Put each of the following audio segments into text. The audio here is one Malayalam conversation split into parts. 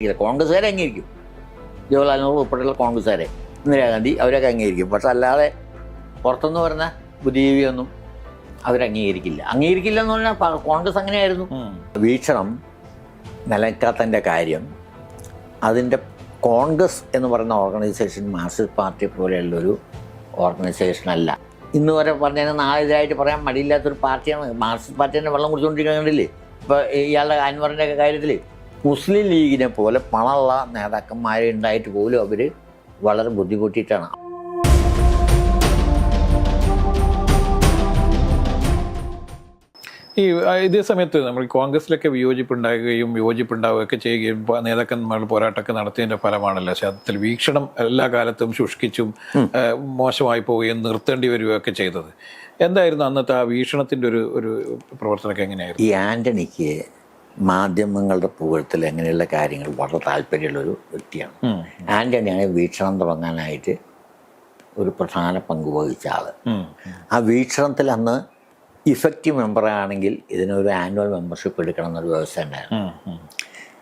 കോൺഗ്രസ്സുകാരെ അംഗീകരിക്കും. ജവഹർലാൽ നെഹ്റു ഉൾപ്പെടെയുള്ള കോൺഗ്രസ്സുകാരെ. ഇന്ദിരാഗാന്ധി അവരൊക്കെ അംഗീകരിക്കും. പക്ഷെ അല്ലാതെ പുറത്തുനിന്ന് വരുന്ന ബുദ്ധിജീവിയൊന്നും അവരംഗീകരിക്കില്ല അംഗീകരിക്കില്ല. എന്ന് പറഞ്ഞാൽ കോൺഗ്രസ് അങ്ങനെയായിരുന്നു. വീക്ഷണം നിലക്കാത്തതിന്റെ കാര്യം അതിന്റെ കോൺഗ്രസ് എന്ന് പറയുന്ന ഓർഗനൈസേഷൻ മാർക്സിസ്റ്റ് പാർട്ടി പോലെയുള്ളൊരു ഓർഗനൈസേഷനല്ല ഇന്ന് വരെ പറഞ്ഞാൽ നാളെ ഇതായിട്ട് പറയാൻ മടിയില്ലാത്തൊരു പാർട്ടിയാണ്. മാർക്സിസ്റ്റ് പാർട്ടി തന്നെ വെള്ളം കുടിച്ചുകൊണ്ടിരിക്കുന്നില്ലേ ഇപ്പോൾ ഇയാളുടെ അൻവറിന്റെ ഒക്കെ കാര്യത്തിൽ മുസ്ലിം ലീഗിനെ പോലെ പണമുള്ള നേതാക്കന്മാരെ ഉണ്ടായിട്ട് പോലും അവർ വളരെ ബുദ്ധിമുട്ടിയിട്ടാണ്. ഈ ഇതേ സമയത്ത് നമ്മൾ കോൺഗ്രസിലൊക്കെ വിയോജിപ്പുണ്ടാകുകയും വിയോജിപ്പുണ്ടാവുകയൊക്കെ ചെയ്യുകയും നേതാക്കന്മാർ പോരാട്ടമൊക്കെ നടത്തിയതിന്റെ ഫലമാണല്ലോ. ശബ്ദത്തിൽ വീക്ഷണം എല്ലാ കാലത്തും ശുഷ്കിച്ചും മോശമായി പോവുകയും നിർത്തേണ്ടി വരികയൊക്കെ ചെയ്തത്. എന്തായിരുന്നു അന്നത്തെ ആ വീക്ഷണത്തിന്റെ ഒരു ഒരു പ്രവർത്തനമൊക്കെ എങ്ങനെയായിരുന്നു? ഈ ആന്റണിക്ക് മാധ്യമങ്ങളുടെ പൂവത്തിൽ അങ്ങനെയുള്ള കാര്യങ്ങൾ വളരെ താല്പര്യമുള്ളൊരു വ്യക്തിയാണ്. ആന്റണിയാണ് വീക്ഷണം തുടങ്ങാനായിട്ട് ഒരു പ്രധാന പങ്ക് വഹിച്ച ആൾ ആ വീക്ഷണത്തിൽ അന്ന് ഇഫക്റ്റീവ് മെമ്പറാണെങ്കിൽ ഇതിനൊരു ആനുവൽ മെമ്പർഷിപ്പ് എടുക്കണം എന്നൊരു വ്യവസ്ഥ ഉണ്ടായിരുന്നു.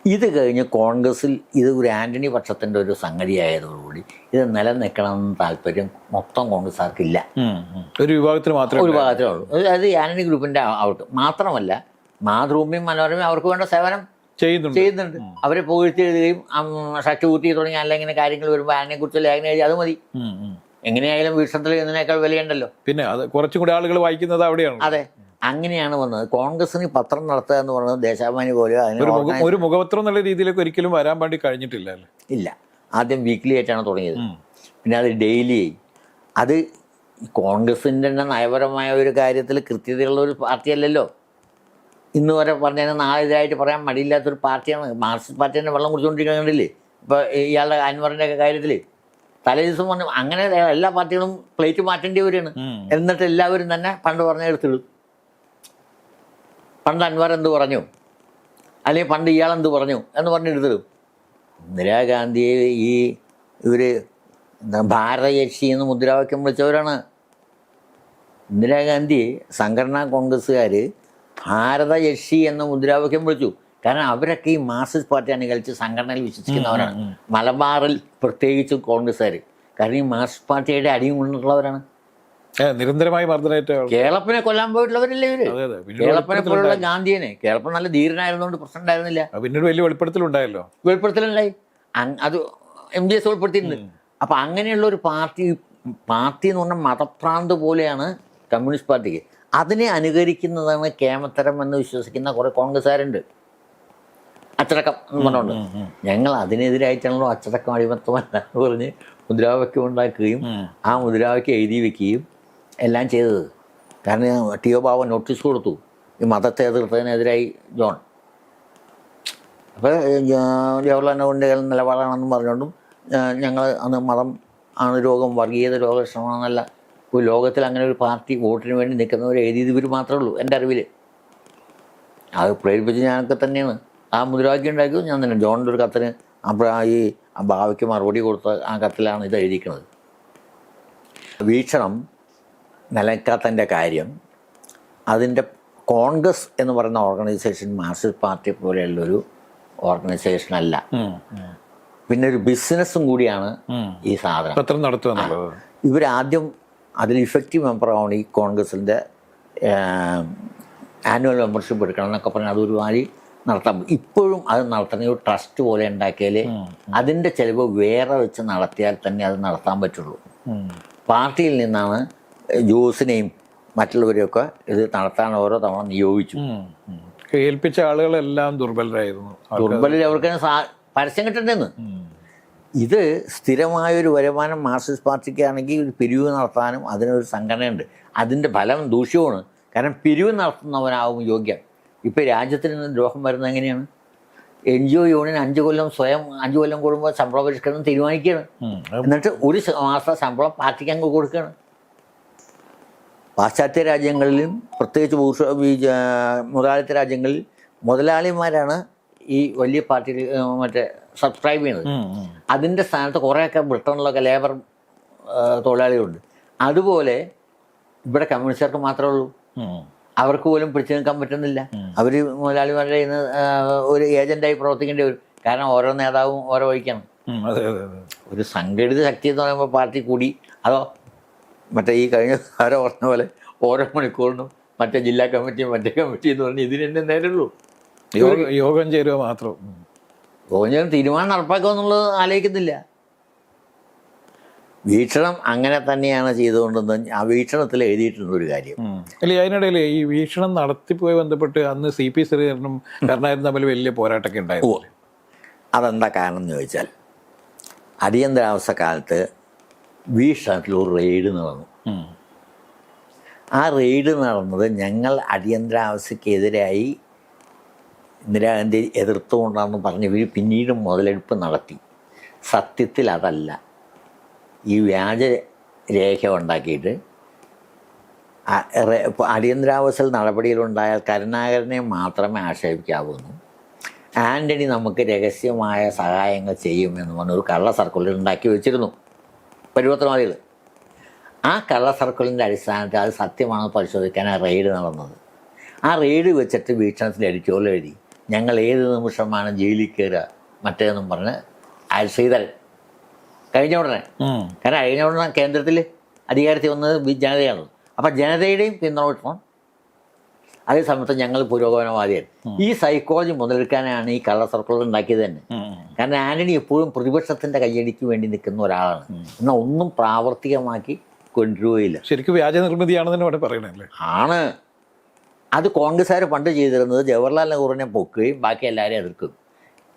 ഇത് കഴിഞ്ഞ് കോൺഗ്രസിൽ ഇത് ഒരു ആന്റണി പക്ഷത്തിന്റെ ഒരു സംഗതിയായതോടുകൂടി ഇത് നിലനിൽക്കണമെന്ന് താല്പര്യം മൊത്തം കോൺഗ്രസ്സുകാർക്കില്ല. ഒരു വിഭാഗത്തിന് മാത്രമേ ഒരു ഭാഗത്തേ ഉള്ളൂ അത് ആന്റണി ഗ്രൂപ്പിന്റെ ഔട്ട് മാത്രമല്ല മാതൃഭൂമിയും മനോരമയും അവർക്ക് വേണ്ട സേവനം ചെയ്യുന്നുണ്ട്. ചെയ്യുന്നുണ്ട്. അവരെ പുകഴ്ത്തി എഴുതുകയും ഷട്ടുകൂട്ടി തുടങ്ങി അല്ലെങ്കിൽ കാര്യങ്ങൾ വരുമ്പോൾ അതിനെ കുറിച്ച് ലേഖനം എഴുതി അത് മതി. എങ്ങനെയായാലും വീക്ഷണത്തിൽ ഇതിനേക്കാൾ വിലയുണ്ടല്ലോ. പിന്നെ അത് കുറച്ചും കൂടി ആളുകൾ വായിക്കുന്നത് അവിടെയാണ്. അതെ. അങ്ങനെയാണ് വന്നത്. കോൺഗ്രസിന് പത്രം നടത്തുക എന്ന് പറയുന്നത് ദേശാഭിമാനി പോലെ അതിന് ഒരു മുഖ ഒരു മുഖപത്രം എന്നുള്ള രീതിയിലേക്ക് ഒരിക്കലും വരാൻ വേണ്ടി കഴിഞ്ഞിട്ടില്ല ഇല്ല. ആദ്യം വീക്ക്ലി ആയിട്ടാണ് തുടങ്ങിയത്. പിന്നെ അത് ഡെയിലി ആയി. അത് കോൺഗ്രസിന്റെ തന്നെ നയപരമായ ഒരു കാര്യത്തിൽ കൃത്യതയുള്ള ഒരു പാർട്ടിയല്ലല്ലോ. ഇന്ന് വരെ പറഞ്ഞാൽ നാളെ ഇതായിട്ട് പറയാൻ മടിയില്ലാത്തൊരു പാർട്ടിയാണ്. മാർക്സിസ്റ്റ് പാർട്ടി തന്നെ വെള്ളം കുടിച്ചുകൊണ്ടിരിക്കുന്നില്ലേ ഇപ്പോൾ ഇയാളുടെ അൻവറിന്റെ ഒക്കെ കാര്യത്തിൽ തലേ ദിവസം പറഞ്ഞു അങ്ങനെ എല്ലാ പാർട്ടികളും പ്ലേറ്റ് മാറ്റേണ്ടി വരികയാണ്. എന്നിട്ട് എല്ലാവരും തന്നെ പണ്ട് പറഞ്ഞ എടുത്തിടും. പണ്ട് അൻവർ എന്ത് പറഞ്ഞു? അല്ലെങ്കിൽ പണ്ട് ഇയാൾ എന്ത് പറഞ്ഞു എന്ന് പറഞ്ഞ് എടുത്തിടും. ഇന്ദിരാഗാന്ധിയെ ഈ ഇവർ ഭാരതയക്ഷി എന്ന് മുദ്രാവാക്യം വിളിച്ചവരാണ്. ഇന്ദിരാഗാന്ധി സംഘടനാ കോൺഗ്രസ്സുകാർ ഭാരതയക്ഷി എന്ന മുദ്രാവാക്യം വിളിച്ചു. കാരണം അവരൊക്കെ ഈ മാർസിസ്റ്റ് പാർട്ടി അനുകരിച്ച് സംഘടനയിൽ വിശ്വസിക്കുന്നവരാണ്. മലബാറിൽ പ്രത്യേകിച്ചും കോൺഗ്രസ്സുകാർ കാരണം ഈ മാർസിസ്റ്റ് പാർട്ടിയുടെ അടിയും കൊണ്ടുള്ളവരാണ് നിരന്തരമായി മർദ്ദനേറ്റ കേളപ്പനെ കൊല്ലാൻ പോയിട്ടുള്ളവരല്ലേ ഇവർ? കേളപ്പനെ പോലുള്ള. ഗാന്ധിയനെ. കേളപ്പൻ നല്ല ധീരനായിരുന്നോണ്ട് പ്രശ്നം ഉണ്ടായിരുന്നില്ല. പിന്നീട് വലിയ വെളിപ്പെടുത്തലുണ്ടായല്ലോ വെളിപ്പെടുത്തലുണ്ടായി. അത് എം ഡി എസ് ഉൾപ്പെടുത്തിയിട്ടുണ്ട് അപ്പൊ അങ്ങനെയുള്ള ഒരു പാർട്ടി പാർട്ടി എന്ന് പറഞ്ഞാൽ മതഭ്രാന്ത് പോലെയാണ് കമ്മ്യൂണിസ്റ്റ് പാർട്ടിക്ക്. അതിനെ അനുകരിക്കുന്നതാണ് കേമത്തരം എന്ന് വിശ്വസിക്കുന്ന കുറേ കോൺഗ്രസ്സുകാരുണ്ട്. അച്ചടക്കം എന്ന് പറഞ്ഞുകൊണ്ട്. ഞങ്ങൾ അതിനെതിരായിട്ടാണല്ലോ അച്ചടക്കം അടിമത്തമല്ല എന്ന് പറഞ്ഞ് മുദ്രാവാക്യം ഉണ്ടാക്കുകയും. ആ മുദ്രാവാക്യം എഴുതി വെക്കുകയും എല്ലാം ചെയ്തത്. കാരണം ടി ഒ ബാബ നോട്ടീസ് കൊടുത്തു. ഈ മതത്തെ എതിർത്തതിനെതിരായി ജോൺ. അപ്പോൾ ജവഹർലാൽ നെഹ്റുവിന്റെ നിലപാടാണെന്നും പറഞ്ഞുകൊണ്ടും ഞങ്ങൾ അന്ന് മതം ആണ് രോഗം വർഗീയത രോഗലക്ഷണമാണെന്നല്ല ഒരു ലോകത്തിൽ അങ്ങനെ ഒരു പാർട്ടി വോട്ടിന് വേണ്ടി നിൽക്കുന്നവർ എഴുതിയത് ഇവർ മാത്രമേ ഉള്ളൂ എന്റെ അറിവിൽ അത് പ്രേരിപ്പിച്ച് ഞാനൊക്കെ തന്നെയാണ്. ആ മുദ്രാവാക്യം ഉണ്ടാക്കിയത് ഞാൻ തന്നെ. ജോണിന്റെ ഒരു കത്തിന് അപ്പോൾ ഈ ആ ബാവയ്ക്ക് മറുപടി കൊടുത്ത ആ കത്തിലാണ് ഇത് എഴുതിക്കുന്നത് വീക്ഷണം നിലക്കാത്തതിന്റെ കാര്യം അതിന്റെ കോൺഗ്രസ് എന്ന് പറയുന്ന ഓർഗനൈസേഷൻ മാർക്സിസ്റ്റ് പാർട്ടി പോലെയുള്ളൊരു ഓർഗനൈസേഷൻ അല്ല. പിന്നെ ഒരു ബിസിനസ്സും കൂടിയാണ് ഈ സാധനം. ഇവരാദ്യം അതിൽ ഇഫക്റ്റീവ് മെമ്പറാവണം ഈ കോൺഗ്രസിന്റെ ആനുവൽ മെമ്പർഷിപ്പ് എടുക്കണം എന്നൊക്കെ പറഞ്ഞാൽ അതൊരു വാരി നടത്താം ഇപ്പോഴും അത് നടത്തണ ഒരു ട്രസ്റ്റ് പോലെ ഉണ്ടാക്കിയാൽ അതിന്റെ ചിലവ് വേറെ വെച്ച് നടത്തിയാൽ തന്നെ അത് നടത്താൻ പറ്റുള്ളൂ. പാർട്ടിയിൽ നിന്നാണ് ജോസിനെയും മറ്റുള്ളവരെയൊക്കെ ഇത് നടത്താൻ ഓരോ തവണ നിയോഗിച്ചു. ഏൽപ്പിച്ച ആളുകളെല്ലാം ദുർബലരായിരുന്നു. ദുർബലർ അവർക്ക് പരസ്യം കിട്ടണ്ടെന്ന്. ഇത് സ്ഥിരമായൊരു വരുമാനം മാർക്സിസ്റ്റ് പാർട്ടിക്കാണെങ്കിൽ ഒരു പിരിവ് നടത്താനും അതിനൊരു സംഘടനയുണ്ട്. അതിന്റെ ഫലം ദൂഷ്യമാണ്. കാരണം പിരിവ് നടത്തുന്നവനാവും യോഗ്യം ഇപ്പോൾ രാജ്യത്തിന് ദ്രോഹം വരുന്നത് എങ്ങനെയാണ്? എൻ ജി ഒ യൂണിയൻ അഞ്ച് കൊല്ലം സ്വയം അഞ്ച് കൊല്ലം കൂടുമ്പോൾ ശമ്പള പരിഷ്കരണം തീരുമാനിക്കുകയാണ്. എന്നിട്ട് ഒരു മാസത്തെ ശമ്പളം പാർട്ടിക്ക് അങ്ങ് കൊടുക്കുകയാണ്. പാശ്ചാത്യ രാജ്യങ്ങളിലും പ്രത്യേകിച്ച് മുതലാളിത്ത രാജ്യങ്ങളിൽ മുതലാളിമാരാണ് ഈ വലിയ പാർട്ടികൾ മറ്റേ സബ്സ്ക്രൈബ് ചെയ്യുന്നത്. അതിന്റെ സ്ഥാനത്ത് കുറേയൊക്കെ ബ്രിട്ടനിലൊക്കെ ലേബർ തൊഴിലാളികളുണ്ട്. അതുപോലെ ഇവിടെ കമ്മ്യൂണിസ്റ്റുകാർക്ക് മാത്രമേ ഉള്ളൂ. അവർക്ക് പോലും പിടിച്ചു നിൽക്കാൻ പറ്റുന്നില്ല. അവർ മുതലാളിമാരുടെ ഇന്ന് ഒരു ഏജന്റായി പ്രവർത്തിക്കേണ്ടി വരും. കാരണം ഓരോ നേതാവും ഓരോ വഴിക്കാണ്. അതെ ഒരു സംഘടിത ശക്തി എന്ന് പറയുമ്പോൾ പാർട്ടി കൂടി അതോ മറ്റേ ഈ കഴിഞ്ഞ ആരോ പറഞ്ഞ പോലെ ഓരോ മണിക്കൂറിനും മറ്റേ ജില്ലാ കമ്മിറ്റി മറ്റേ കമ്മിറ്റി എന്ന് പറഞ്ഞ് ഇതിനെന്നെ നേരുള്ളൂ യോഗ ചേരുക മാത്രം. യോഗം ചേരും തീരുമാനം നടപ്പാക്കുക എന്നുള്ളത് ആലോചിക്കുന്നില്ല. വീക്ഷണം അങ്ങനെ തന്നെയാണ് ചെയ്തുകൊണ്ടെന്ന് ആ വീക്ഷണത്തിൽ എഴുതിയിട്ടുണ്ട് ഒരു കാര്യം. അല്ലെ അതിനിടയിൽ ഈ വീക്ഷണം നടത്തിപ്പോയി ബന്ധപ്പെട്ട് അന്ന് സി പി ശ്രീധരനും കരുണാകരനും തമ്മിൽ വലിയ പോരാട്ടമൊക്കെ ഉണ്ടായിരുന്നു. അതെന്താ കാരണം എന്ന് ചോദിച്ചാൽ അടിയന്തരാവസ്ഥ കാലത്ത് വീക്ഷണത്തിൽ ഒരു റെയ്ഡ് നടന്നു. ആ റെയ്ഡ് നടന്നത് ഞങ്ങൾ അടിയന്തരാവസ്ഥക്കെതിരായി ഇന്ദിരാഗാന്ധി എതിർത്തുകൊണ്ടാണെന്ന് പറഞ്ഞ് ഇവർ പിന്നീടും മുതലെടുപ്പ് നടത്തി. സത്യത്തിൽ അതല്ല. ഈ വ്യാജ രേഖ ഉണ്ടാക്കിയിട്ട് അടിയന്തരാവസ്ഥയിൽ നടപടിയിലുണ്ടായാൽ കരുണാകരനെ മാത്രമേ ആക്ഷേപിക്കാവുന്നു ആന്റണി നമുക്ക് രഹസ്യമായ സഹായങ്ങൾ ചെയ്യുമെന്ന് പറഞ്ഞ ഒരു കള്ള സർക്കുലർ ഉണ്ടാക്കി വെച്ചിരുന്നു. പരിവർത്തനവാദികൾ ആ കള്ള സർക്കിളിന്റെ അടിസ്ഥാനത്തിൽ അത് സത്യമാണെന്ന് പരിശോധിക്കാൻ ആ റെയ്ഡ് നടന്നത്. ആ റെയ്ഡ് വെച്ചിട്ട് വീക്ഷണത്തിൽ എഡിറ്റോറിയൽ എഴുതി. ഞങ്ങൾ ഏത് നിമിഷമാണ് ജയിലിൽ കയറുക? മറ്റേതെന്നും പറഞ്ഞ് അയൽ ശ്രീധരൻ. കഴിഞ്ഞ ഉടനെ. കാരണം കഴിഞ്ഞ ഉടനെ കേന്ദ്രത്തിൽ അധികാരത്തിൽ വന്നത് ജനതയാണ്. അപ്പം ജനതയുടെയും പിന്തുണ കിട്ടണം. അതേ സമയത്ത് ഞങ്ങൾ പുരോഗമനവാദിയാണ്. ഈ സൈക്കോളജി മുതലെടുക്കാനാണ് ഈ കള്ള സർക്കിൾ ഉണ്ടാക്കിയത് തന്നെ. കാരണം ആന്റണി എപ്പോഴും പ്രതിപക്ഷത്തിന്റെ കയ്യടിക്ക് വേണ്ടി നിൽക്കുന്ന ഒരാളാണ്. എന്നാൽ ഒന്നും പ്രാവർത്തികമാക്കി കൊണ്ടുവരികയില്ല. ശരിക്കും വ്യാജ നിർമ്മിതിയാണെന്ന് പറയണല്ലേ ആണ്. അത് കോൺഗ്രസ്സുകാർ പണ്ട് ചെയ്തിരുന്നത് ജവഹർലാൽ നെഹ്റുവിനെ പൊക്കുകയും ബാക്കി എല്ലാവരെയും എതിർക്കും.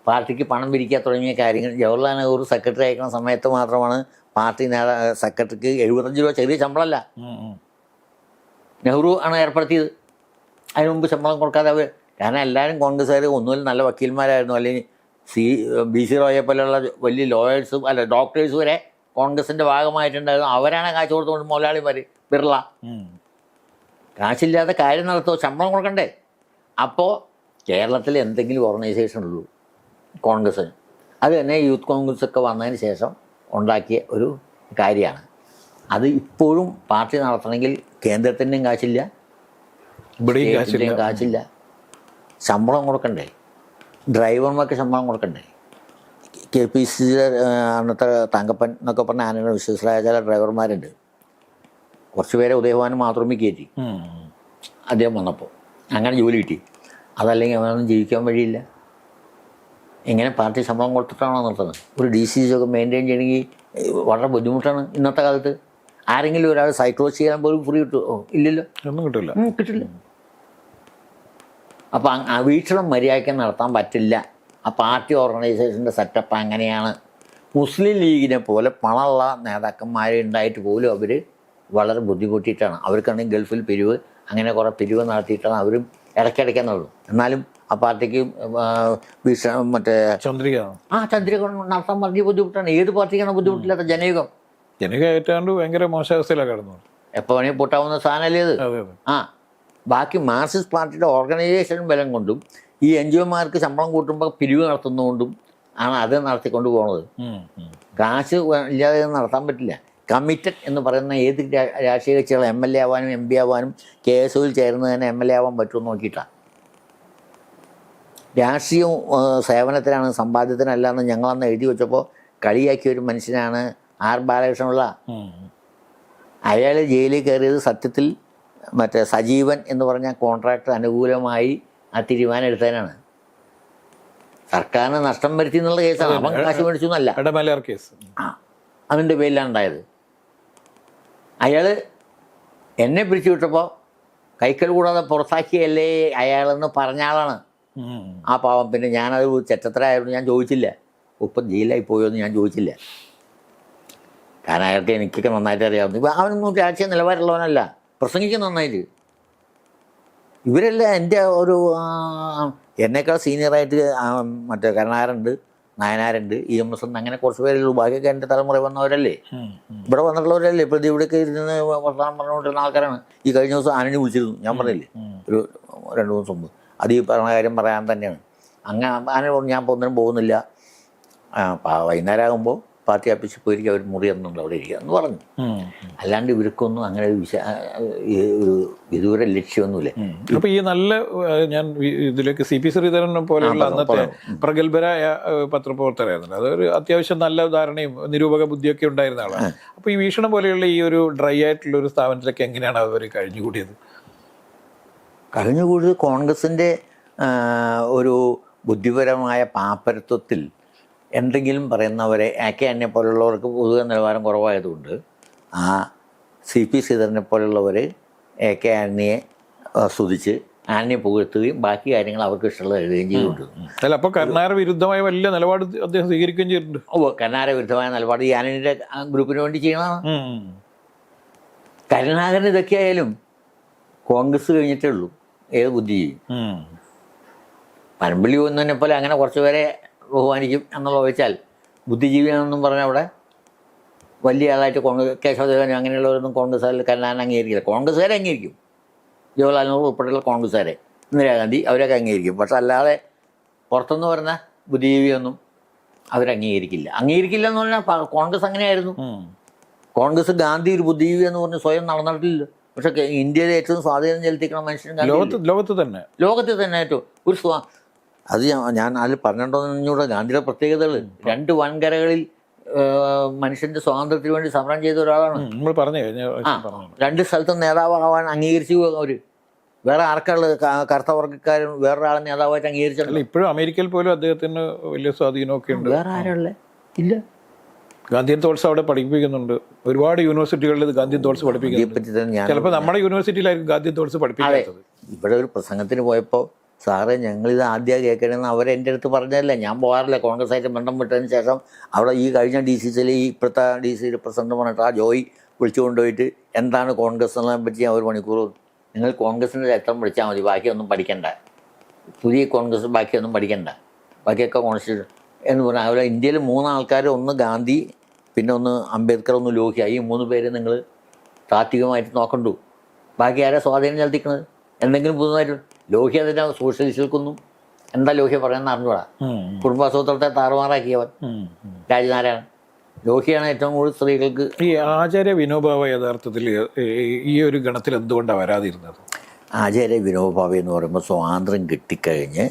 പാർട്ടിക്ക് പണം പിരിക്കാൻ തുടങ്ങിയ കാര്യങ്ങൾ ജവഹർലാൽ നെഹ്റു സെക്രട്ടറി അയക്കുന്ന സമയത്ത് മാത്രമാണ് പാർട്ടി നേതാ സെക്രട്ടറിക്ക് എഴുപത്തഞ്ച് രൂപ ചെറിയ ശമ്പളമല്ല. നെഹ്റു ആണ് ഏർപ്പെടുത്തിയത്. അതിനു മുമ്പ് ശമ്പളം കൊടുക്കാതെ അവർ കാരണം എല്ലാവരും കോൺഗ്രസ്സുകാർ ഒന്നുമില്ല നല്ല വക്കീൽമാരായിരുന്നു അല്ലെങ്കിൽ സി ബി സി റോയെ പോലെയുള്ള വലിയ ലോയേഴ്സും അല്ല ഡോക്ടേഴ്സ് വരെ കോൺഗ്രസിന്റെ ഭാഗമായിട്ടുണ്ടായിരുന്നു. അവരാണ് കാശ് കൊടുത്തുകൊണ്ട് മുതലാളിമാർ ബിർള. കാശില്ലാതെ കാര്യം നടത്തോ ശമ്പളം കൊടുക്കണ്ടേ? അപ്പോൾ കേരളത്തിൽ എന്തെങ്കിലും ഓർഗനൈസേഷൻ ഉള്ളൂ കോൺഗ്രസ്സിന്. അത് തന്നെ യൂത്ത് കോൺഗ്രസ് ഒക്കെ വന്നതിന് ശേഷം ഉണ്ടാക്കിയ ഒരു കാര്യമാണ്. അത് ഇപ്പോഴും പാർട്ടി നടത്തണമെങ്കിൽ കേന്ദ്രത്തിന്റെയും കാശില്ല ഇവിടെയും കാശില്ല. ശമ്പളം കൊടുക്കണ്ടേ? ഡ്രൈവർമാർക്ക് ശമ്പളം കൊടുക്കണ്ടേ? കെ പി സി അന്നത്തെ തങ്കപ്പൻ എന്നൊക്കെ പറഞ്ഞ ആനയുടെ വിശ്വസരായ ചില ഡ്രൈവർമാരുണ്ട്. കുറച്ച് പേരെ ഉദയഭാനും മാത്രമേ കയറ്റി. അദ്ദേഹം വന്നപ്പോൾ അങ്ങനെ ജോലി കിട്ടി. അതല്ലെങ്കിൽ അവനൊന്നും ജീവിക്കാൻ വഴിയില്ല. എങ്ങനെ പാർട്ടി ശമ്പളം കൊടുത്തിട്ടാണോ നിർത്തുന്നത്? ഒരു ഡി സി സി ഒക്കെ മെയിന്റെയിൻ ചെയ്യണമെങ്കിൽ വളരെ ബുദ്ധിമുട്ടാണ് ഇന്നത്തെ കാലത്ത്. ആരെങ്കിലും ഒരാൾ സൈക്ലോസ് ചെയ്യാൻ പോലും ഫ്രീ കിട്ടുമോ ഇല്ലല്ലോ. ഒന്നും കിട്ടില്ല. കിട്ടില്ല. അപ്പോൾ ആ വീക്ഷണം മര്യാദയ്ക്ക് നടത്താൻ പറ്റില്ല. ആ പാർട്ടി ഓർഗനൈസേഷന്റെ സെറ്റപ്പ് അങ്ങനെയാണ്. മുസ്ലിം ലീഗിനെ പോലെ പണമുള്ള നേതാക്കന്മാർ ഉണ്ടായിട്ട് പോലും അവർ വളരെ ബുദ്ധിമുട്ടിയിട്ടാണ്. അവർക്കാണെങ്കിൽ ഗൾഫിൽ പിരിവ് അങ്ങനെ കുറേ പിരിവ് നടത്തിയിട്ടാണ് അവരും ഇടയ്ക്കിടയ്ക്കെന്നുള്ളൂ എന്നാലും ആ പാർട്ടിക്ക് മറ്റേ ചന്ദ്രിക. ആ ചന്ദ്രിക നടത്താൻ വലിയ ബുദ്ധിമുട്ടാണ്. ഏത് പാർട്ടിക്കാണ് ബുദ്ധിമുട്ടില്ലാത്ത? ജനയുഗം. ഏറ്റാണ്ട് ഭയങ്കര മോശാവസ്ഥയിലാണ് കിടന്നു എപ്പോൾ വേണമെങ്കിൽ പൊട്ടാവുന്ന സാധനമല്ലേ ഇത് അതെ ആ. ബാക്കി മാർക്സിസ്റ്റ് പാർട്ടിയുടെ ഓർഗനൈസേഷൻ ബലം കൊണ്ടും ഈ എൻ ജി ഒമാർക്ക് ശമ്പളം കൂട്ടുമ്പോൾ പിരിവ് നടത്തുന്നതുകൊണ്ടും ആണ് അത് നടത്തിക്കൊണ്ട് പോകുന്നത്. കാശ് ഇല്ലാതെ നടത്താൻ പറ്റില്ല. കമ്മിറ്റഡ് എന്ന് പറയുന്ന ഏത് രാഷ്ട്രീയ കക്ഷികൾ എം എൽ എ ആവാനും എം പി ആവാനും കെ എസ് യുവിൽ ചേർന്ന് തന്നെ എം എൽ എ ആവാൻ പറ്റുമെന്ന് നോക്കിയിട്ടാണ്. രാഷ്ട്രീയ സേവനത്തിനാണ് സമ്പാദ്യത്തിനല്ല എന്ന് ഞങ്ങളന്ന് എഴുതി വെച്ചപ്പോൾ കളിയാക്കിയ ഒരു മനുഷ്യനാണ് ആർ ബാലകൃഷ്ണപിള്ള അയാൾ ജയിലിൽ കയറിയത് സത്യത്തിൽ മറ്റേ സജീവൻ എന്ന് പറഞ്ഞ കോൺട്രാക്ടർ അനുകൂലമായി ആ തീരുമാനം എടുത്തതിനാണ് സർക്കാരിന് നഷ്ടം വരുത്തി എന്നുള്ള കേസാണ്. അവൻ കാശ് മേടിച്ചു എന്നല്ല. കേസ്. ആ അതിന്റെ പേരിലാണ് ഉണ്ടായത്. അയാൾ എന്നെ പിരിച്ചു വിട്ടപ്പോൾ കൈക്കൽ കൂടാതെ പുറത്താക്കിയല്ലേ അയാളെന്ന് പറഞ്ഞ ആളാണ്. ആ പാവം പിന്നെ ഞാനത് ചെറ്റത്രയായിരുന്നു ഞാൻ ചോദിച്ചില്ല. ഉപ്പം ജയിലായി പോയോ എന്ന് ഞാൻ ചോദിച്ചില്ല. കാരണം അയാൾക്ക് എനിക്കൊക്കെ നന്നായിട്ട് അറിയാവുന്നു ഇപ്പം അവനൊന്നും രാഷ്ട്രീയ നിലവാരമുള്ളവനല്ല. പ്രസംഗിക്കും നന്നായിട്ട്. ഇവരെല്ലാം എന്റെ ഒരു എന്നേക്കാൾ സീനിയറായിട്ട് മറ്റേ കരുണാകരുണ്ട് നായനാരുണ്ട് ഇ എം എസ് അങ്ങനെ കുറച്ച് പേരുള്ളൂ. ബാക്കിയൊക്കെ എന്റെ തലമുറ വന്നവരല്ലേ. ഇവിടെ വന്നിട്ടുള്ളവരല്ലേ? ഇപ്പോൾ ഇവിടെയൊക്കെ ഇരുന്ന് വർത്തമാനം പറഞ്ഞുകൊണ്ടിരുന്ന ആൾക്കാരാണ്. ഈ കഴിഞ്ഞ ദിവസം ആനനെ വിളിച്ചിരുന്നു. ഞാൻ പറഞ്ഞില്ലേ? ഒരു രണ്ട് മൂന്ന് മുമ്പ്. അത് ഈ പറഞ്ഞ കാര്യം പറയാൻ തന്നെയാണ്. അങ്ങനെ ആന ഞാൻ ഒന്നിനും പോകുന്നില്ല. വൈകുന്നേരം ആകുമ്പോൾ പാർട്ടി ഓഫീസിൽ പോയിരിക്കും അവർ മുറി ഒന്നുണ്ട് അവിടെ ഇരിക്കുക എന്ന് പറഞ്ഞു. അല്ലാണ്ട് ഇവർക്കൊന്നും അങ്ങനെ ഒരു വിശ ഒരു വിദൂര ലക്ഷ്യമൊന്നുമില്ല. അപ്പൊ ഈ നല്ല ഞാൻ ഇതിലേക്ക് സി പി ശ്രീധരൻ പോലെയുള്ള അന്നത്തെ. പ്രഗത്ഭരായ പത്രപ്രവർത്തകരായിരുന്നു അതൊരു അത്യാവശ്യം നല്ല ധാരണയും നിരൂപക ബുദ്ധിയൊക്കെ ഉണ്ടായിരുന്ന ആളാണ്. അപ്പൊ ഈ വീക്ഷണം പോലെയുള്ള ഈ ഒരു ഡ്രൈ ആയിട്ടുള്ള ഒരു സ്ഥാപനത്തിലൊക്കെ എങ്ങനെയാണ് അവർ കഴിഞ്ഞുകൂടിയത്? കഴിഞ്ഞുകൂടിയത് കോൺഗ്രസിന്റെ ഒരു ബുദ്ധിപരമായ പാപ്പരത്വത്തിൽ എന്തെങ്കിലും പറയുന്നവരെ എ കെ എന്നെ പോലുള്ളവർക്ക് പൊതുവെ നിലവാരം കുറവായതുകൊണ്ട് ആ സി പി ശ്രീധരനെ പോലുള്ളവർ എ കെ ആനിയെ സ്തുതിച്ച് ആനിയെ പുകഴ്ത്തുകയും ബാക്കി കാര്യങ്ങൾ അവർക്ക് ഇഷ്ടമുള്ള എഴുതുകയും ചെയ്തുകൊണ്ടിരുന്നു അല്ല അപ്പോൾ കരുണാകര വിരുദ്ധമായ വലിയ നിലപാട് അദ്ദേഹം സ്വീകരിക്കുകയും ചെയ്തിട്ടുണ്ട്. ഓ കരുണാകര വിരുദ്ധമായ നിലപാട് ഈ ആനിയുടെ ഗ്രൂപ്പിന് വേണ്ടി ചെയ്യണം. കരുണാകരൻ ഇതൊക്കെ ആയാലും കോൺഗ്രസ് കഴിഞ്ഞിട്ടേ ഉള്ളൂ. ഏത് ബുദ്ധി ചെയ്യും. പരമ്പള്ളി ഒന്നിനെ പോലെ അങ്ങനെ കുറച്ച് പേരെ ബഹുമാനിക്കും എന്നുള്ള വെച്ചാൽ ബുദ്ധിജീവിയാണെന്നും പറഞ്ഞ അവിടെ വലിയ ആളായിട്ട് കോൺഗ്രസ് കേശവദേവൻ അങ്ങനെയുള്ളവരൊന്നും കോൺഗ്രസ്സുകാരിൽ കല്ലാൻ അംഗീകരിക്കില്ല. കോൺഗ്രസ്സുകാരെ അംഗീകരിക്കും. ജവഹർലാൽ നെഹ്റു ഉൾപ്പെടെയുള്ള കോൺഗ്രസ്സുകാരെ. ഇന്ദിരാഗാന്ധി അവരൊക്കെ അംഗീകരിക്കും. പക്ഷെ അല്ലാതെ പുറത്തുനിന്ന് പറഞ്ഞ ബുദ്ധിജീവിയൊന്നും അവരംഗീകരിക്കില്ല. അംഗീകരിക്കില്ല എന്ന് പറഞ്ഞാൽ കോൺഗ്രസ് അങ്ങനെയായിരുന്നു. കോൺഗ്രസ് ഗാന്ധി ഒരു ബുദ്ധിജീവി എന്ന് പറഞ്ഞ് സ്വയം നടന്നിട്ടില്ല പക്ഷെ ഇന്ത്യയിലെ ഏറ്റവും സ്വാധീനം ചെലുത്തിക്കുന്ന മനുഷ്യൻ ലോകത്ത് ലോകത്ത് തന്നെ. ലോകത്തിൽ തന്നെ ഏറ്റവും ഒരു സ്വാ അത് ഞാൻ അതിൽ പറഞ്ഞിട്ടുണ്ടോന്നൂടെ ഗാന്ധിയുടെ പ്രത്യേകതകൾ. രണ്ട് വൻകരകളിൽ മനുഷ്യന്റെ സ്വാതന്ത്ര്യത്തിന് വേണ്ടി സമരം ചെയ്ത ഒരാളാണ്. നമ്മൾ പറഞ്ഞു രണ്ട് സ്ഥലത്തും നേതാവാകാൻ അംഗീകരിച്ചു അവർ. വേറെ ആർക്കുള്ളത് കറുത്ത വർഗക്കാരും വേറൊരാളെ നേതാവായിട്ട് അംഗീകരിച്ചിട്ടില്ല ഇപ്പോഴും അമേരിക്കയിൽ പോലും അദ്ദേഹത്തിന് വലിയ സ്വാധീനമൊക്കെ ഉണ്ട്. വേറെ ആരുള്ള ഇല്ല. ഗാന്ധിയൻ തോൾസ് അവിടെ പഠിപ്പിക്കുന്നുണ്ട്. ഒരുപാട് യൂണിവേഴ്സിറ്റികളിൽ ഇത് ഗാന്ധിയൻ പഠിപ്പിക്കുന്നു പഠിപ്പിക്കുന്നുണ്ട്. ഇതിനെപ്പറ്റി ചിലപ്പോൾ നമ്മുടെ യൂണിവേഴ്സിറ്റിയിലായിരിക്കും ഗാന്ധിയൻ തോൾസ് പഠിപ്പിക്കുന്നത് ഇവിടെ ഒരു പ്രസംഗത്തിന് പോയപ്പോൾ സാറേ ഞങ്ങളിത് ആദ്യം കേൾക്കണമെന്ന് അവർ എന്റെ അടുത്ത് പറഞ്ഞതല്ല. ഞാൻ പോകാറില്ല. കോൺഗ്രസ് ആയിട്ട് ബന്ധം വിട്ടതിന് ശേഷം അവിടെ ഈ കഴിഞ്ഞ ഡി സി സിയിൽ ഈ ഇപ്പോഴത്തെ ഡി സി പ്രസിഡന്റ് പറഞ്ഞിട്ട് ആ ജോയി വിളിച്ചു കൊണ്ടുപോയിട്ട് എന്താണ് കോൺഗ്രസ് എന്നതിനെ പറ്റി ഞാൻ ഒരു മണിക്കൂർ. നിങ്ങൾ കോൺഗ്രസിന്റെ ചരിത്രം പഠിച്ചാൽ മതി. ബാക്കിയൊന്നും പഠിക്കണ്ട. പുതിയ കോൺഗ്രസ് ബാക്കിയൊന്നും പഠിക്കണ്ട. ബാക്കിയൊക്കെ കോൺസ്റ്റിറ്റ്യൂഷൻ എന്ന് പറഞ്ഞാൽ അതുപോലെ ഇന്ത്യയിൽ മൂന്ന് ആൾക്കാർ ഒന്ന് ഗാന്ധി പിന്നെ ഒന്ന് അംബേദ്കർ ഒന്ന് ലോഹ്യ ഈ മൂന്ന് പേര് നിങ്ങൾ താത്വികമായിട്ട് നോക്കണ്ടു. ബാക്കി ആരെ സ്വാധീനം ചെലുത്തിക്കണത്? എന്തെങ്കിലും പുതുതായിട്ട് ലോഹ്യ അതിനെ സോഷ്യലിസ്റ്റുകൾക്കൊന്നും എന്താ ലോഹ്യ പറയുന്ന അറിഞ്ഞൂടാ. കുടുംബാസൂത്രത്തെ താറുമാറാക്കിയവൻ. രാജനാരായണൻ ലോഹിയാണ് ഏറ്റവും കൂടുതൽ സ്ത്രീകൾക്ക് ഈ ആചാര്യ വിനോഭാവ യഥാർത്ഥത്തിൽ ഈ- ഒരു ഗണത്തിൽ എന്തുകൊണ്ടാണ് വരാതിരുന്നത് ആചാര്യ വിനോഭാവ എന്ന് പറയുമ്പോൾ സ്വാതന്ത്ര്യം കിട്ടിക്കഴിഞ്ഞ്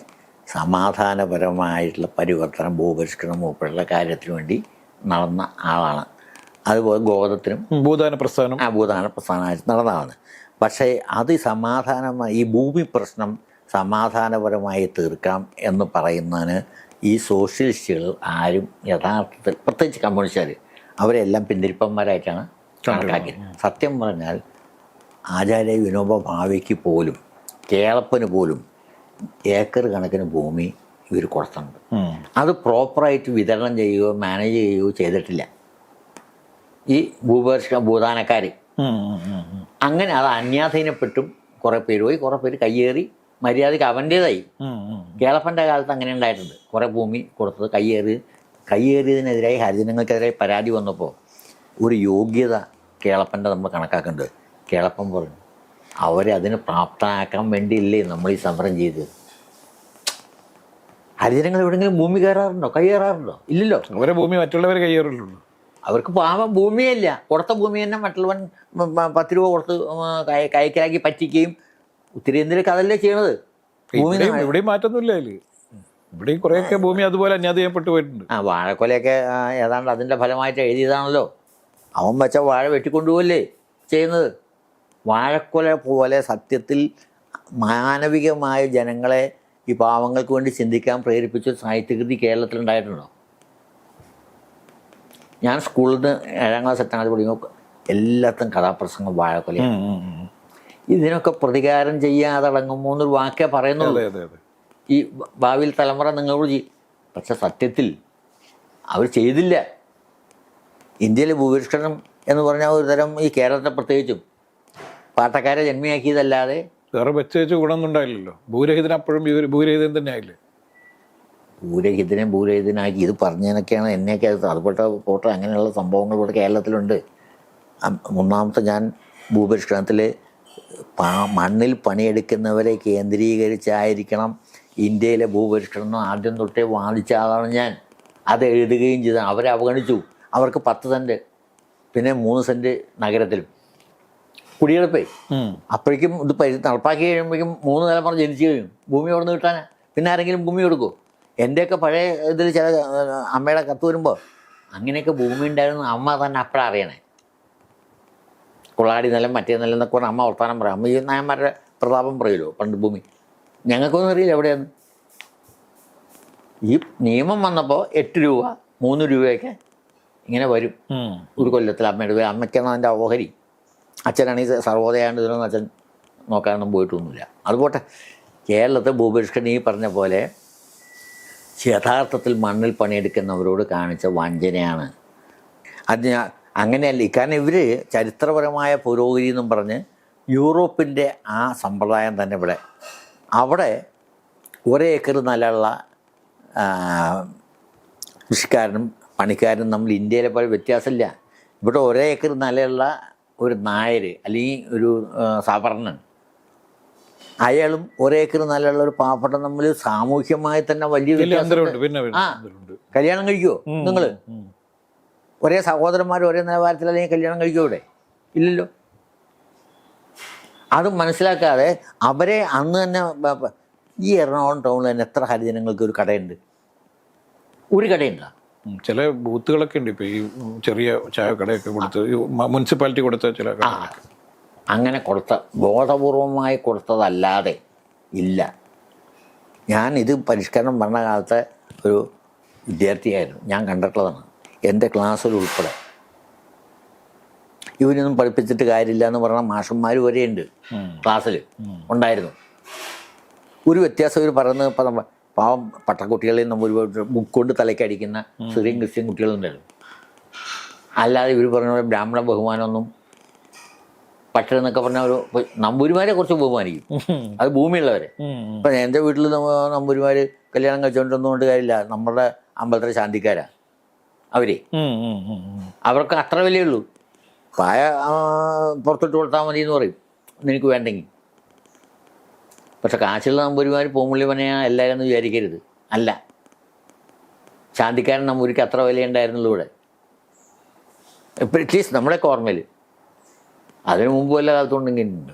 സമാധാനപരമായിട്ടുള്ള പരിവർത്തനം ഭൂപരിഷ്കരണം ഉൾപ്പെടെയുള്ള കാര്യത്തിന് വേണ്ടി നടന്ന ആളാണ് അതുപോലെ ഗോതത്തിനും. ഭൂദാന പ്രസ്ഥാനം ആ ഭൂദാന പ്രസ്ഥാനമായിട്ട് നടന്നതാണ് പക്ഷേ അത് സമാധാനമായി ഈ ഭൂമി പ്രശ്നം സമാധാനപരമായി തീർക്കാം എന്ന് പറയുന്നതിന് ഈ സോഷ്യലിസ്റ്റുകൾ ആരും യഥാർത്ഥത്തിൽ പ്രത്യേകിച്ച് കമ്മ്യൂണിസ്റ്റുകാർ അവരെല്ലാം പിന്തിരിപ്പന്മാരായിട്ടാണ് കണക്കാക്കിയത്. സത്യം പറഞ്ഞാൽ ആചാര്യ വിനോബ ഭാവിക്ക് പോലും കേളപ്പന് പോലും ഏക്കർ കണക്കിന് ഭൂമി ഇവർ കൊടുത്തിട്ടുണ്ട്. അത് പ്രോപ്പറായിട്ട് വിതരണം ചെയ്യുകയോ മാനേജ് ചെയ്യുകയോ ചെയ്തിട്ടില്ല. ഈ ഭൂപരിഷ്ക ഭൂദാനക്കാർ. അങ്ങനെ അത് അന്യാധീനപ്പെട്ടും കുറേ പേര് പോയി കുറേ പേര് കയ്യേറി മര്യാദയ്ക്ക് അവന്റേതായി. കേളപ്പന്റെ കാലത്ത് അങ്ങനെ ഉണ്ടായിട്ടുണ്ട്. കുറേ ഭൂമി കൊടുത്തത് കയ്യേറി. കയ്യേറിയതിനെതിരായി ഹരിജനങ്ങൾക്കെതിരായി പരാതി വന്നപ്പോൾ ഒരു യോഗ്യത കേളപ്പന്റെ നമ്മൾ കണക്കാക്കേണ്ടത് കേളപ്പൻ പറഞ്ഞു അവരെ അതിന് പ്രാപ്തനാക്കാൻ വേണ്ടിയില്ലേ നമ്മൾ ഈ സമരം ചെയ്തത്? ഹരിജനങ്ങൾ എവിടെയെങ്കിലും ഭൂമി കയറാറുണ്ടോ? കയ്യേറാറുണ്ടോ? ഇല്ലല്ലോ. അവരെ ഭൂമി മറ്റുള്ളവർ കയ്യേറുള്ളൂ അവർക്ക് പാവം ഭൂമിയല്ല. കൊടുത്ത ഭൂമി തന്നെ മറ്റുള്ളവൻ പത്ത് രൂപ കൊടുത്ത് കയക്കലാക്കി പറ്റിക്കുകയും ഉത്തരേന്ത്യയിൽ കഥല്ലേ ചെയ്യണത്? ഭൂമി ഇവിടെയും മാറ്റൊന്നുമില്ല അതിൽ. ഇവിടെ കുറെയൊക്കെ ഭൂമി അതുപോലെ അന്യാധീനപ്പെട്ടു പോയിട്ടുണ്ട്. ആ വാഴക്കൊലയൊക്കെ ഏതാണ്ട് അതിന്റെ ഫലമായിട്ട് എഴുതിയതാണല്ലോ. അവൻ വെച്ച വാഴ വെട്ടിക്കൊണ്ടുപോകല്ലേ ചെയ്യുന്നത്? വാഴക്കൊല പോലെ സത്യത്തിൽ മാനവികമായ ജനങ്ങളെ ഈ പാവങ്ങൾക്ക് വേണ്ടി ചിന്തിക്കാൻ പ്രേരിപ്പിച്ച സാഹിത്യകൃതി കേരളത്തിലുണ്ടായിട്ടുണ്ടോ? ഞാൻ സ്കൂളിൽ നിന്ന് ഏഴാം ക്ലാസ് എട്ടാം ക്ലാസ് പഠിക്കുമ്പോൾ എല്ലാത്തും കഥാപ്രസംഗം വാഴക്കൊലയാണ്. ഇതിനൊക്കെ പ്രതികാരം ചെയ്യാതെ അടങ്ങുമ്പോൾ എന്നൊരു വാക്കേ പറയുന്നുള്ളൂ. ഈ ഭാവിയിൽ തലമുറ നിങ്ങളോട് ചെയ്യും പക്ഷെ സത്യത്തിൽ അവർ ചെയ്തില്ല. ഇന്ത്യയിലെ ഭൂപരിഷ്കരണം എന്ന് പറഞ്ഞാൽ ഒരു തരം ഈ കേരളത്തെ പ്രത്യേകിച്ചും പാട്ടക്കാരെ ജന്മിയാക്കിയതല്ലാതെ വേറെ വെച്ച് ഗുണമൊന്നും ഉണ്ടായില്ലല്ലോ. ഭൂരഹിതൻ അപ്പോഴും ഭൂരഹിതൻ തന്നെ ആയില്ലേ ഭൂരഹിതനെ ഭൂരഹിതനാക്കി ഇത് പറഞ്ഞതിനൊക്കെയാണ് എന്നെയൊക്കെ അത് അതുപോലത്തെ ഫോട്ടോ അങ്ങനെയുള്ള സംഭവങ്ങൾ ഇവിടെ കേരളത്തിലുണ്ട്. മൂന്നാമത്തെ ഞാൻ ഭൂപരിഷ്കരണത്തിൽ പാ മണ്ണിൽ പണിയെടുക്കുന്നവരെ കേന്ദ്രീകരിച്ചായിരിക്കണം ഇന്ത്യയിലെ ഭൂപരിഷ്കരണം ആദ്യം തൊട്ടേ വാദിച്ച ആളാണ് ഞാൻ. അത് എഴുതുകയും ചെയ്ത അവരെ അവഗണിച്ചു. അവർക്ക് പത്ത് സെന്റ് പിന്നെ മൂന്ന് സെന്റ് നഗരത്തിലും. കുടിയെടുപ്പേ അപ്പോഴേക്കും ഇത് പരി നടപ്പാക്കി കഴിയുമ്പോഴേക്കും മൂന്ന് തലമുറ ജനിച്ചു കഴിയും. ഭൂമി അവിടെ നിന്ന് കിട്ടാനാ. പിന്നെ ആരെങ്കിലും ഭൂമി കൊടുക്കുമോ എന്റെയൊക്കെ പഴയ ഇതിൽ ചില അമ്മയുടെ കത്ത് വരുമ്പോൾ അങ്ങനെയൊക്കെ ഭൂമി ഉണ്ടായിരുന്നു അമ്മ തന്നെ അപ്പോഴാണ് അറിയണേ. കുളാടി നിലം മറ്റേ നിലം എന്നൊക്കെ പറഞ്ഞാൽ അമ്മ വർത്താനം പറയാം. അമ്മ ഈ നായന്മാരുടെ പ്രതാപം പറയുമല്ലോ പണ്ട് ഭൂമി. ഞങ്ങൾക്കൊന്നും അറിയില്ല എവിടെയാണ് ഈ നിയമം വന്നപ്പോൾ എട്ട് രൂപ മൂന്ന് രൂപയൊക്കെ ഇങ്ങനെ വരും. ഒരു കൊല്ലത്തിൽ അമ്മയുടെ അമ്മയ്ക്കാണ് അതിന്റെ ഓഹരി. അച്ഛനാണെങ്കിൽ സർവോദയാണ്ട് ഇതിനൊന്നും അച്ഛൻ നോക്കാനൊന്നും പോയിട്ടൊന്നുമില്ല. അതുപോട്ടെ കേരളത്തെ ഭൂപരിഷ്കരൻ ഈ പറഞ്ഞ പോലെ യഥാർത്ഥത്തിൽ മണ്ണിൽ പണിയെടുക്കുന്നവരോട് കാണിച്ച വഞ്ചനയാണ്. അത് അങ്ങനെയല്ല കാരണം ഇവർ ചരിത്രപരമായ പുരോഗതി എന്നും പറഞ്ഞ് യൂറോപ്പിന്റെ ആ സമ്പ്രദായം തന്നെ ഇവിടെ. അവിടെ ഒരേ ഏക്കർ നിലമുള്ള കൃഷിക്കാരനും പണിക്കാരനും നമ്മൾ ഇന്ത്യയിലെ പോലെ വ്യത്യാസമില്ല. ഇവിടെ ഒരേ ഏക്കർ നിലയുള്ള ഒരു നായർ അല്ലെങ്കിൽ ഒരു സവർണൻ അയാളും ഒരേ ഏക്കർ നിലയുള്ള ഒരു പാവപ്പെട്ട നമ്മൾ സാമൂഹ്യമായി തന്നെ വലിയ ആ. കല്യാണം കഴിക്കുമോ നിങ്ങൾ? നിങ്ങൾ ഒരേ സഹോദരന്മാർ ഒരേ നിലവാരത്തിൽ അല്ലെങ്കിൽ കല്യാണം കഴിക്കുമോ ഇവിടെ? ഇല്ലല്ലോ. അത് മനസ്സിലാക്കാതെ അവരെ അന്ന് തന്നെ ഈ എറണാകുളം ടൗണിൽ തന്നെ എത്ര ഹരിജനങ്ങൾക്ക് ഒരു കടയുണ്ട്? ഒരു കടയുണ്ടോ. ചില ബൂത്തുകളൊക്കെ ഉണ്ട് ഇപ്പൊ ഈ ചെറിയ ചായ കടയൊക്കെ കൊടുത്ത് മുനിസിപ്പാലിറ്റി കൊടുത്ത ചില അങ്ങനെ കൊടുത്ത ബോധപൂർവമായി കൊടുത്തതല്ലാതെ ഇല്ല. ഞാൻ ഇത് പരിഷ്കരണം പറഞ്ഞ കാലത്തെ ഒരു വിദ്യാർത്ഥിയായിരുന്നു. ഞാൻ കണ്ടിട്ടുള്ളതാണ്. എന്റെ ക്ലാസ്സിൽ ഉൾപ്പെടെ. ഇവനൊന്നും പഠിപ്പിച്ചിട്ട് കാര്യമില്ല എന്ന് പറഞ്ഞ മാഷന്മാർ വരെയുണ്ട്. ക്ലാസ്സിൽ ഉണ്ടായിരുന്നു. ഒരു വ്യത്യാസം ഒരു പറയുന്നത് ഇപ്പം പാവം പട്ടക്കുട്ടികളിൽ നമ്മൾ ഒരുപാട് ബുക്ക് കൊണ്ട് തലയ്ക്കടിക്കുന്ന ചെറിയ ക്രിസ്ത്യൻ കുട്ടികളുണ്ടായിരുന്നു. അല്ലാതെ ഇവർ പറഞ്ഞ പോലെ ബ്രാഹ്മണ ബഹുമാനമൊന്നും പട്ടണം എന്നൊക്കെ പറഞ്ഞ ഒരു നമ്പൂരിമാരെ കുറച്ച് ബഹുമാനിക്കും. അത് ഭൂമിയുള്ളവരെ. ഇപ്പം എന്റെ വീട്ടിൽ നമ്പൂരിമാർ കല്യാണം കഴിച്ചുകൊണ്ടൊന്നുകൊണ്ട് കാര്യമില്ല. നമ്മുടെ അമ്പലത്തിലെ ശാന്തിക്കാരാ അവരെ. അവർക്ക് അത്ര വലിയ വിലയുള്ളൂ പായ പുറത്തിട്ട് കൊടുത്താൽ മതി എന്ന് പറയും. നിനക്ക് വേണ്ടെങ്കിൽ പക്ഷെ കാശുള്ള നമ്പൂരിമാർ പൂമുള്ളി പനയാണ് എല്ലാവരും എന്ന് വിചാരിക്കരുത്. അല്ല. ശാന്തിക്കാരൻ നമ്പൂരിക്ക് അത്ര വിലയുണ്ടായിരുന്നുള്ളൂ ഇവിടെ. ഇപ്പം അറ്റ്ലീസ്റ്റ് നമ്മുടെയൊക്കെ ഓർമ്മയിൽ അതിന് മുമ്പ് വല്ല കാലത്തുണ്ടെങ്കിൽ ഉണ്ട്.